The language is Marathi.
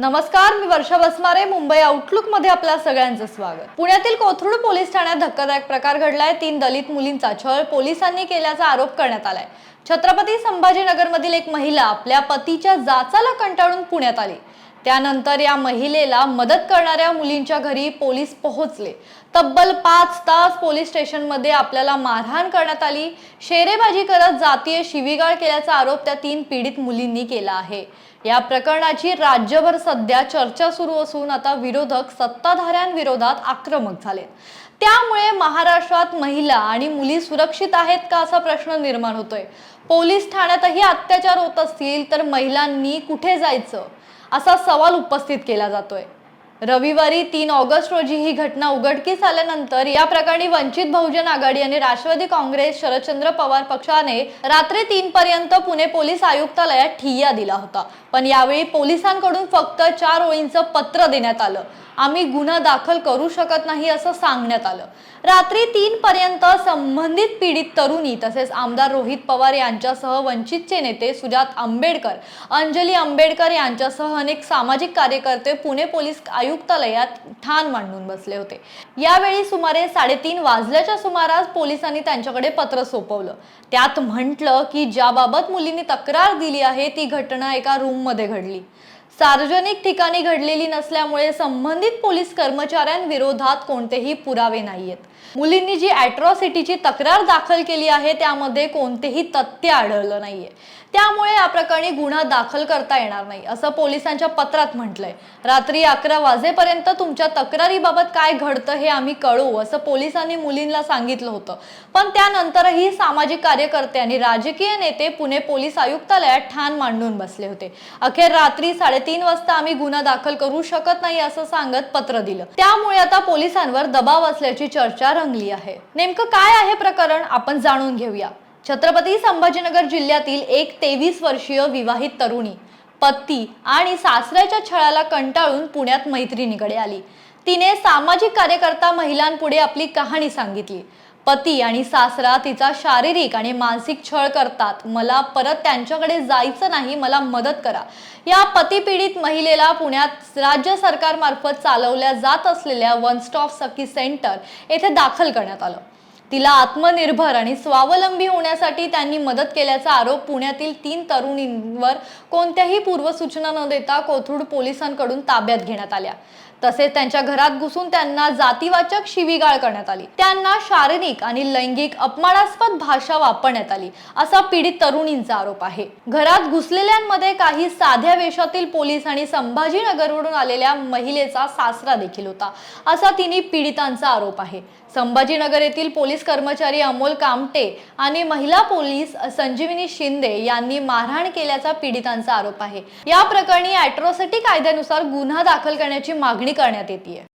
नमस्कार मी वर्षा बसमारे मुंबई आउटलुकमध्ये आपल्या सगळ्यांचं स्वागत. पुण्यातील कोथरूड पोलीस ठाण्यात धक्कादायक प्रकार घडलाय. तीन दलित मुलींचा छळ पोलिसांनी केल्याचा आरोप करण्यात आलाय. छत्रपती संभाजीनगरमधील एक महिला आपल्या पतीच्या जाचाला कंटाळून पुण्यात आली. त्यानंतर या महिलेला मदत करणाऱ्या मुलींच्या घरी पोलीस पोहोचले. तब्बल पाच तास पोलीस स्टेशनमध्ये आपल्याला मारहाण करण्यात आली. शेरेबाजी करत जातीय शिवीगाळ केल्याचा आरोप त्या तीन पीडित मुलींनी केला आहे. या प्रकरणाची राज्यभर सध्या चर्चा सुरू असून आता विरोधक सत्ताधाऱ्यांविरोधात आक्रमक झाले त्यामुळे महाराष्ट्रात महिला आणि मुली सुरक्षित आहेत का असा प्रश्न निर्माण होतोय. पोलीस ठाण्यातही अत्याचार होत असतील तर महिलांनी कुठे जायचं? असा सवाल उपस्थित केला जातोय. रविवारी तीन ऑगस्ट रोजी ही घटना उघडकीस आल्यानंतर या प्रकरणी वंचित बहुजन आघाडी आणि राष्ट्रवादी काँग्रेस शरदचंद्र पवार पक्षाने रात्री तीन पर्यंत पुणे पोलीस आयुक्तालयात ठिय्या दिला होता. पण यावेळी पोलिसांकडून फक्त चार ओळींचं पत्र देण्यात आलं. आम्ही गुन्हा दाखल करू शकत नाही असं सांगण्यात आलं. रात्री तीन पर्यंत संबंधित पीडित तरुणी तसेच आमदार रोहित पवार यांच्यासह वंचितचे नेते सुजात आंबेडकर अंजली आंबेडकर यांच्यासह अनेक सामाजिक कार्यकर्ते पुणे पोलीस आयुक्तालयात ठाण मांडून बसले होते. यावेळी सुमारे साडेतीन वाजल्याच्या सुमारास पोलिसांनी त्यांच्याकडे पत्र सोपवलं. त्यात म्हटलं की ज्याबाबत मुलींनी तक्रार दिली आहे ती घटना एका रूम रूममध्ये घडली. सार्वजनिक ठिकाणी घडलेली नसल्यामुळे संबंधित पोलीस कर्मचाऱ्यांविरोधात कोणतेही पुरावे नाहीयेत. मुलींनी जी अॅट्रॉसिटीची तक्रार दाखल केली आहे त्यामध्ये कोणतेही तथ्य आढळलं नाहीये. त्यामुळे या प्रकरणी गुन्हा दाखल करता येणार नाही असं पोलिसांच्या पत्रात म्हटलंय. रात्री अकरा वाजेपर्यंत तुमच्या तक्रारीबाबत काय घडतं हे आम्ही कळू असं पोलिसांनी मुलींना सांगितलं होतं. पण त्यानंतरही सामाजिक कार्यकर्ते आणि राजकीय नेते पुणे पोलीस आयुक्तालयात ठाण मांडून बसले होते. अखेर रात्री साडेतीन वाजता आम्ही गुन्हा दाखल करू शकत नाही असं सांगत पत्र दिलं. त्यामुळे आता पोलिसांवर दबाव असल्याची चर्चा रंगली आहे. नेमकं काय आहे प्रकरण आपण जाणून घेऊया. छत्रपती संभाजीनगर जिल्ह्यातील एक तेवीस वर्षीय विवाहित तरुणी पती आणि सासऱ्याच्या छळाला कंटाळून पुण्यात मैत्रिणीकडे आली. तिने सामाजिक कार्यकर्ता महिलांपुढे आपली कहाणी सांगितली. पती आणि सासरा तिचा शारीरिक आणि मानसिक छळ करतात. मला परत त्यांच्याकडे जायचं नाही मला मदत करा. या पती पीडित महिलेला पुण्यात राज्य सरकारमार्फत चालवल्या जात असलेल्या वन स्टॉप सखी सेंटर येथे दाखल करण्यात आलं. तिला आत्मनिर्भर आणि स्वावलंबी होण्यासाठी त्यांनी मदत केल्याचा आरोप पुण्यातील तीन तरुणींवर कोणत्याही पूर्वसूचना न देता कोथरूड पोलिसांकडून ताब्यात घेण्यात आल्या. तसेच त्यांच्या घरात घुसून त्यांना जातीवाचक शिवीगाळ करण्यात आली. त्यांना शारीरिक आणि लैंगिक अपमानास्पद भाषा वापरण्यात आली असा पीडित तरुणींचा आरोप आहे. घरात घुसलेल्यांमध्ये काही साध्या वेशातील पोलीस आणि संभाजीनगरवरून आलेल्या महिलेचा सासरा देखील होता असा तिने पीडितांचा आरोप आहे. संभाजीनगर येथील पोलीस पोलीस कर्मचारी अमोल कामटे आणि महिला पोलीस संजीवनी शिंदे यांनी मारहाण केल्याचा पीडितांचा आरोप आहे. या प्रकरणी अॅट्रॉसिटी कायद्यानुसार गुन्हा दाखल करण्याची मागणी करण्यात येते